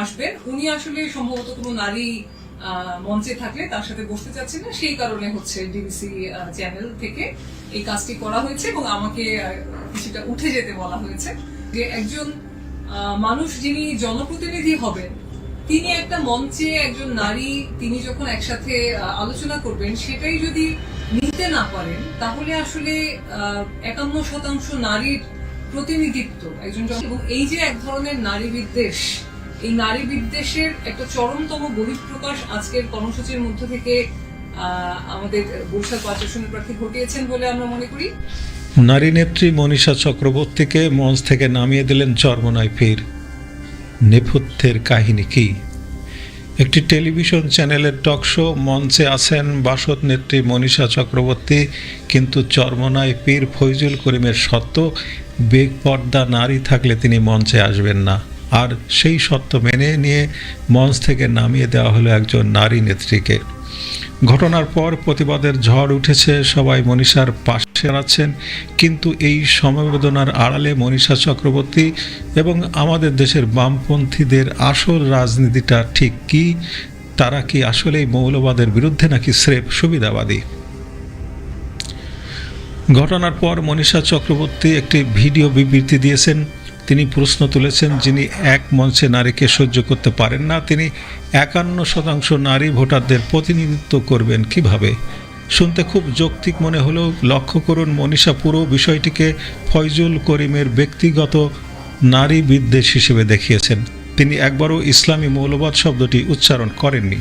আসবেন, উনি আসলে সম্ভবত কোনো নারী মঞ্চে থাকলে তার সাথে বসতে চাচ্ছেন না। সেই কারণে হচ্ছে ডিবিসি চ্যানেল থেকে এই কাজটি করা হয়েছে এবং আমাকে কিছুটা উঠে যেতে বলা হয়েছে যে একজন মানুষ যিনি জনপ্রতিনিধি হবেন, তিনি একটা মঞ্চে একজন নারী, তিনি যখন একসাথে আলোচনা করবেন, সেটাই যদি নিতে না পারেন, তাহলে আসলে একান্ন শতাংশ নারীর প্রতিনিধিত্ব, একজন জন- এবং এই যে এক ধরনের নারী বিদ্বেষ, এই নারী বিদ্বেষের একটা চরমতম বহিঃপ্রকাশ আজকের কর্মসূচির মধ্য থেকে আমাদের বরিশাল পাঁচ আসনের প্রার্থী ঘটিয়েছেন বলে আমরা মনে করি। নারী নেত্রী মনীষা চক্রবর্তীকে মঞ্চ থেকে নামিয়ে দিলেন চর্মনায় পীর নেপথ্যের কাহিনী কি? একটি টেলিভিশন চ্যানেলের টক শো মঞ্চে আছেন বাসদ নেত্রী মনীষা চক্রবর্তী, কিন্তু চর্মনায় পীর ফৈজুল করিমের সত্য, বেগ পর্দা নারী থাকলে তিনি মঞ্চে আসবেন না। আর সেই সত্য মেনে নিয়ে মঞ্চ থেকে নামিয়ে দেওয়া হলো একজন নারী নেত্রীকে। ঘটনার পর প্রতিবাদের ঝড় উঠেছে, সবাই মনীষার পাশে দাঁড়াচ্ছেন। কিন্তু এই সমবেদনার আড়ালে মনীষা চক্রবর্তী এবং আমাদের দেশের বামপন্থীদের আসল রাজনীতিটা ঠিক কি? তারা কি আসলেই মৌলবাদের বিরুদ্ধে নাকি স্রেফ সুবিধাবাদী? ঘটনার পর মনীষা চক্রবর্তী একটি ভিডিও বিবৃতি দিয়েছেন। তিনি প্রশ্ন তুলেছেন যিনি এক মঞ্চে নারীকে সহ্য করতে পারেন না, তিনি একান্ন শতাংশ নারী ভোটারদের প্রতিনিধিত্ব করবেন কীভাবে? শুনতে খুব যৌক্তিক মনে হলেও লক্ষ্য করুন মনীষা পুরো বিষয়টিকে ফয়জুল করিমের ব্যক্তিগত নারী বিদ্বেষ হিসেবে দেখিয়েছেন। তিনি একবারও ইসলামী মৌলবাদ শব্দটি উচ্চারণ করেননি।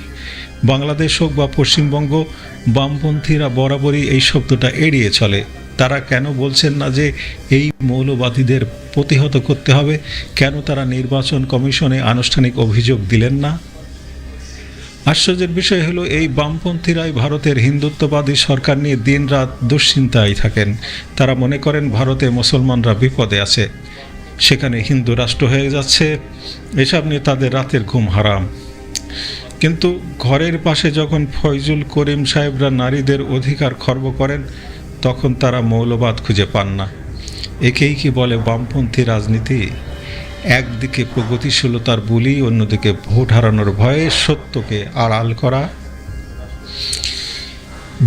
বাংলাদেশ হোক বা পশ্চিমবঙ্গ, বামপন্থীরা বরাবরই এই শব্দটা এড়িয়ে চলে। তারা কেন বলছেন না যে এই মৌলবাদীদের প্রতিহত করতে হবে? কেন তারা নির্বাচন কমিশনে আনুষ্ঠানিক অভিযোগ দিলেন না? আশ্চর্যের বিষয় হলো, এই বামপন্থীরাই ভারতের হিন্দুত্ববাদী সরকার নিয়ে দিনরাত দুশ্চিন্তায় থাকেন। তারা মনে করেন ভারতে মুসলমানরা বিপদে আছে। সেখানে হিন্দু রাষ্ট্র হয়ে যাচ্ছে। এসব নিয়ে তাদের রাতের ঘুম হারাম। কিন্তু ঘরের পাশে যখন ফয়জুল করিম সাহেবরা নারীদের অধিকার খর্ব করেন তখন তারা মৌলবাদ খুঁজে পান না। একেই কি বলে বামপন্থী রাজনীতি? একদিকে প্রগতিশীলতার বুলি, অন্যদিকে ভোট হারানোর ভয়ে সত্যকে আড়াল করা।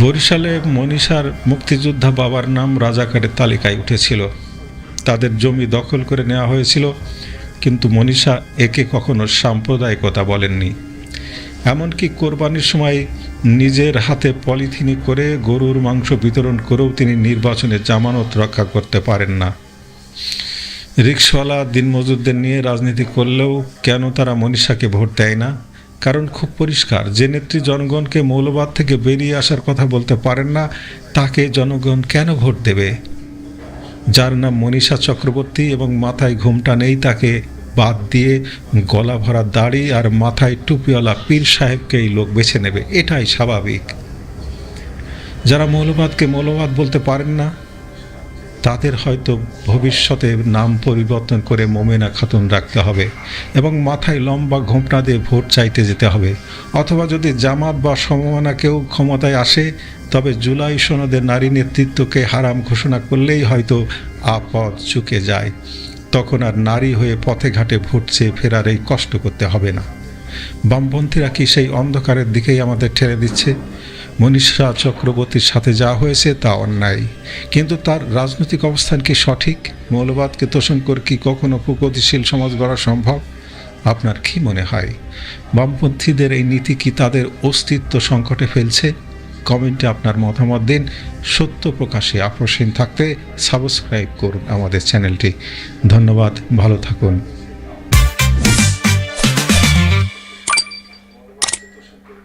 বরিশালে মনীষার মুক্তিযোদ্ধা বাবার নাম রাজাকারের তালিকায় উঠেছিল। তাদের জমি দখল করে নেওয়া হয়েছিল, কিন্তু মনীষা একে কখনো সাম্প্রদায়িকতা বলেননি। এমনকি কোরবানির সময় নিজের হাতে পলিথিনে করে গরুর মাংস বিতরণ করেও তিনি নির্বাচনে জামানত রক্ষা করতে পারেন না। রিক্সওয়ালা দিনমজুরদের নিয়ে রাজনীতি করলেও কেন তারা মনীষাকে ভোট দেয় না? কারণ খুব পরিষ্কার, যে নেত্রী জনগণকে মৌলবাদ থেকে বেরিয়ে আসার কথা বলতে পারেন না, তাকে জনগণ কেন ভোট দেবে? যার নাম মনীষা চক্রবর্তী এবং মাথায় ঘুমটা নেই তাকে বাদ দিয়ে গলা ভরা দাড়ি আর মাথায় টুপিওয়ালা পীর সাহেবকে এই লোক বেছে নেবে, এটাই স্বাভাবিক। যারা মৌলবাদকে মৌলবাদ বলতে পারেন না, তাদের হয়তো ভবিষ্যতে নাম পরিবর্তন করে মোমেনা খাতুন রাখতে হবে এবং মাথায় লম্বা ঘোমটা দিয়ে ভোট চাইতে যেতে হবে। অথবা যদি জামাত বা সমমানা কেউ ক্ষমতায় আসে, তবে জুলাই সনদের নারী নেতৃত্বকে হারাম ঘোষণা করলেই হয়তো আপদ চুকে যায়। তখন আর নারী হয়ে পথে ঘাটে ভোট চেয়ে ফেরার এই কষ্ট করতে হবে না। বামপন্থীরা কি সেই অন্ধকারের দিকেই আমাদের ঠেলে দিচ্ছে? মনীষা চক্রবর্তীর সাথে যা হয়েছে তা অন্যায়। কিন্তু তার রাজনৈতিক অবস্থান কি সঠিক? মৌলবাদকে তোষণ করে কি কখনো প্রগতিশীল সমাজ গড়া সম্ভব? আপনার কি মনে হয়? বামপন্থীদের এই নীতি কি তাদের অস্তিত্ব সংকটে ফেলছে? কমেন্টে আপনার মতামত দিন। সত্য প্রকাশে আপ্রসীন থাকতে সাবস্ক্রাইব করুন আমাদের চ্যানেলটি। ধন্যবাদ, ভালো থাকুন।